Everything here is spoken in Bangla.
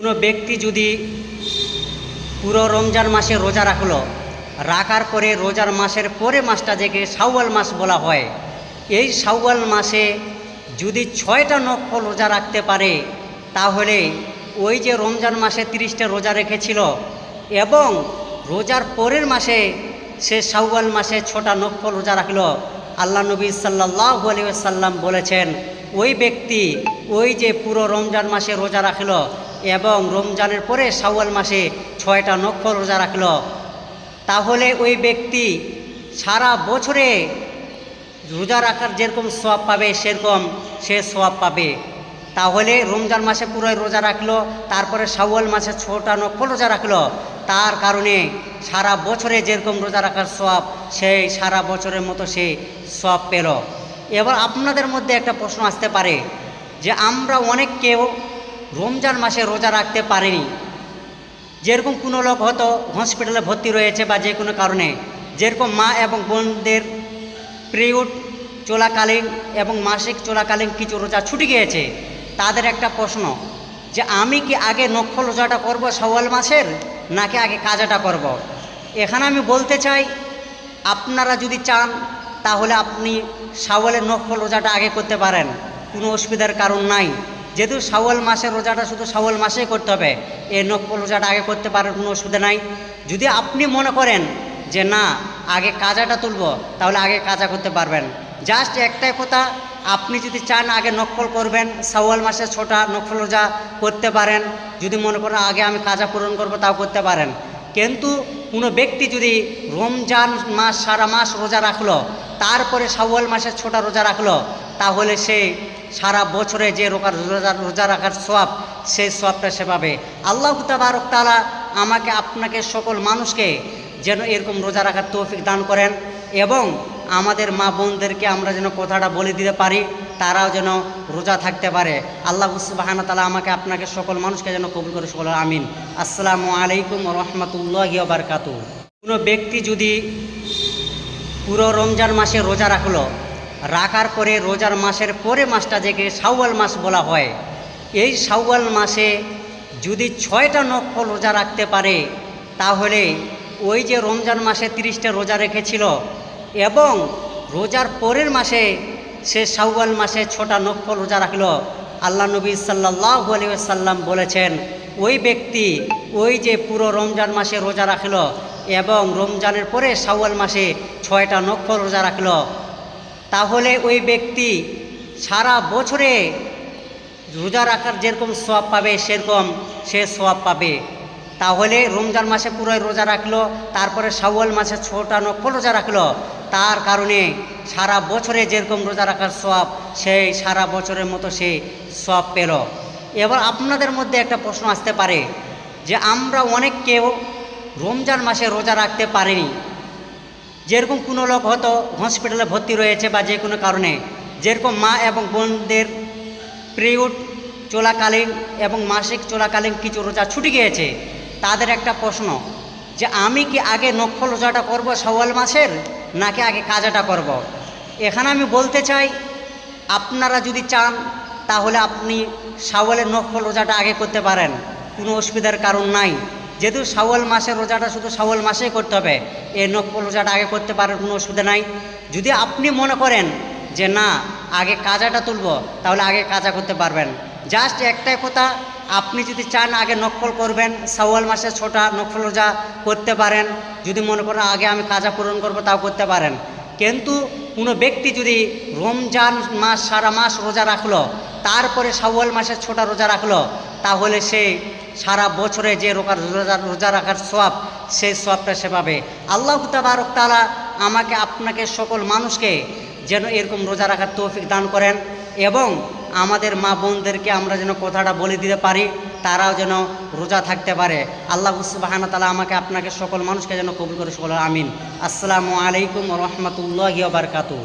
কোনো ব্যক্তি যদি পুরো রমজান মাসে রোজা রাখল, রাখার পরে রোজার মাসের পরে মাসটা যেকে শাওয়াল মাস বলা হয়, এই শাওয়াল মাসে যদি ছয়টা নফল রোজা রাখতে পারে, তাহলে ওই যে রমজান মাসে তিরিশটা রোজা রেখেছিল এবং রোজার পরের মাসে সে শাওয়াল মাসে ছটা নফল রোজা রাখল, আল্লাহ নবী সাল্লাহ আলী সাল্লাম বলেছেন, ওই ব্যক্তি ওই যে পুরো রমজান মাসে রোজা রাখল এবং রমজানের পরে শাওয়াল মাসে ছয়টা নফল রোজা রাখল। তাহলে ওই ব্যক্তি সারা বছরে রোজা রাখার যেরকম সোয়াব পাবে, সেরকম সে সোয়াব পাবে। তাহলে রমজান মাসে পুরোই রোজা রাখল, তারপরে শাওয়াল মাসে ছটা নফল রোজা রাখল। তার কারণে সারা বছরে যেরকম রোজা রাখার সোয়াব সেই সারা বছরের মতো সে সোয়াব পেল। এবার আপনাদের মধ্যে একটা প্রশ্ন আসতে পারে যে, আমরা অনেক কেউ রমজান মাসে রোজা রাখতে পারেনি। যেরকম কোনো লোক হয়তো হসপিটালে ভর্তি রয়েছে বা যে কোনো কারণে, যেরকম মা এবং বোনদের পিরিয়ড চলাকালীন এবং মাসিক চলাকালীন কিছু রোজা ছুটি গিয়েছে, তাদের একটা প্রশ্ন, যে আমি কি আগে নক্ষল রোজাটা করব সওয়াল মাসের, নাকি আগে কাজাটা করব। এখানে আমি বলতে চাই, আপনারা যদি চান, তাহলে আপনি সাওয়ালের নক্ষল রোজাটা আগে করতে পারেন। কোনো অসুবিধার কারণ নাই। যেহেতু শাওয়াল মাসের রোজাটা শুধু শাওয়াল মাসেই করতে হবে, এই নকল রোজাটা আগে করতে পারার কোনো অসুবিধা নাই। যদি আপনি মনে করেন যে না, আগে কাজাটা তুলব, তাহলে আগে কাজা করতে পারবেন। জাস্ট একটাই কথা, আপনি যদি চান আগে নকল করবেন, শাওয়াল মাসে ছোটা নকল রোজা করতে পারেন, যদি মনে করেন আগে আমি কাজা পূরণ করব, তাও করতে পারেন। কিন্তু কোনো ব্যক্তি যদি রমজান মাস, সারা মাস রোজা রাখল, তারপরে শাওয়াল মাসের ছোটা রোজা রাখল, তাহলে সে সারা বছরে যে রোকার রোজা রোজা রাখার সোয়াব সেই সোয়াবটা সে পাবে আল্লাহ তাবারক তালা আমাকে, আপনাকে, সকল মানুষকে যেন এরকম রোজা রাখার তৌফিক দান করেন এবং আমাদের মা বোনদেরকে আমরা যেন কথাটা বলে দিতে পারি, তারাও যেন রোজা থাকতে পারে। আল্লাহ সুবাহানা তালা আমাকে, আপনাকে, সকল মানুষকে যেন কবুল করে, সকল আমিন। আসসালামু আলাইকুম রহমতুল্লাহ বারকাতু কোনো ব্যক্তি যদি পুরো রমজান মাসে রোজা রাখল রাখার পরে রোজার মাসের পরে মাসটা যেকে শাওয়াল মাস বলা হয়, এই শাওয়াল মাসে যদি ছয়টা নফল রোজা রাখতে পারে, তাহলে ওই যে রমজান মাসে তিরিশটা রোজা রেখেছিল এবং রোজার পরের মাসে সে শাওয়াল মাসে ছটা নফল রোজা রাখল, আল্লাহ নবী সাল্লাহ সাল্লাম বলেছেন, ওই ব্যক্তি ওই যে পুরো রমজান মাসে রোজা রাখল এবং রমজানের পরে শাওয়াল মাসে ছয়টা নফল রোজা রাখল তাহলে ওই ব্যক্তি সারা বছরে রোজা রাখার যেরকম সোয়াব পাবে, সেরকম সে সোয়াব পাবে। তাহলে রমজান মাসে পুরোই রোজা রাখল, তারপরে শাওয়াল মাসে ছোটা নফল রোজা রাখল। তার কারণে সারা বছরে যেরকম রোজা রাখার সোয়াব সেই সারা বছরের মতো সে সোয়াব পেল। এবার আপনাদের মধ্যে একটা প্রশ্ন আসতে পারে যে, আমরা অনেক কেউ রমজান মাসে রোজা রাখতে পারিনি। যেরকম কোনো লোক হয়তো হসপিটালে ভর্তি রয়েছে বা যে কোনো কারণে, যেরকম মা এবং বোনদের পিরিয়ড চলাকালীন এবং মাসিক চলাকালীন কিছু রোজা ছুটি গিয়েছে, তাদের একটা প্রশ্ন যে আমি কি আগে নক্ষল রোজাটা করব সওয়াল মাসের, নাকি আগে কাজাটা করব। এখানে আমি বলতে চাই, আপনারা যদি চান, তাহলে আপনি সাওয়ালের নক্ষল রোজাটা আগে করতে পারেন কোনো অসুবিধার কারণ নাই যেহেতু শাওয়াল মাসের রোজাটা শুধু শাওয়াল মাসেই করতে হবে এই নকল রোজাটা আগে করতে পারার কোনো অসুবিধা নাই। যদি আপনি মনে করেন যে না, আগে কাজাটা তুলব, তাহলে আগে কাজা করতে পারবেন। জাস্ট একটাই কথা, আপনি যদি চান আগে নকল করবেন, শাওয়াল মাসে ছোটা নকল রোজা করতে পারেন, যদি মনে করেন আগে আমি কাজা পূরণ করব, তাও করতে পারেন। কিন্তু কোনো ব্যক্তি যদি রমজান মাস, সারা মাস রোজা রাখল, তারপরে শাওয়াল মাসের ছোটা রোজা রাখল তাহলে সে সারা বছরে যে রোকার রোজা রোজা রাখার সোয়াব সেই সোয়াবটা সে পাবে। আল্লাহ তাবারক তালা আমাকে, আপনাকে সকল মানুষকে যেন এরকম রোজা রাখার তৌফিক দান করেন এবং আমাদের মা বোনদেরকে আমরা যেন কথাটা বলে দিতে পারি, তারাও যেন রোজা থাকতে পারে। আল্লাহ সুবাহানা তালা আমাকে, আপনাকে সকল মানুষকে যেন কবুল করে, সকল আমিন। আসসালামু আলাইকুম রহমতুল্লাহ বারকাতু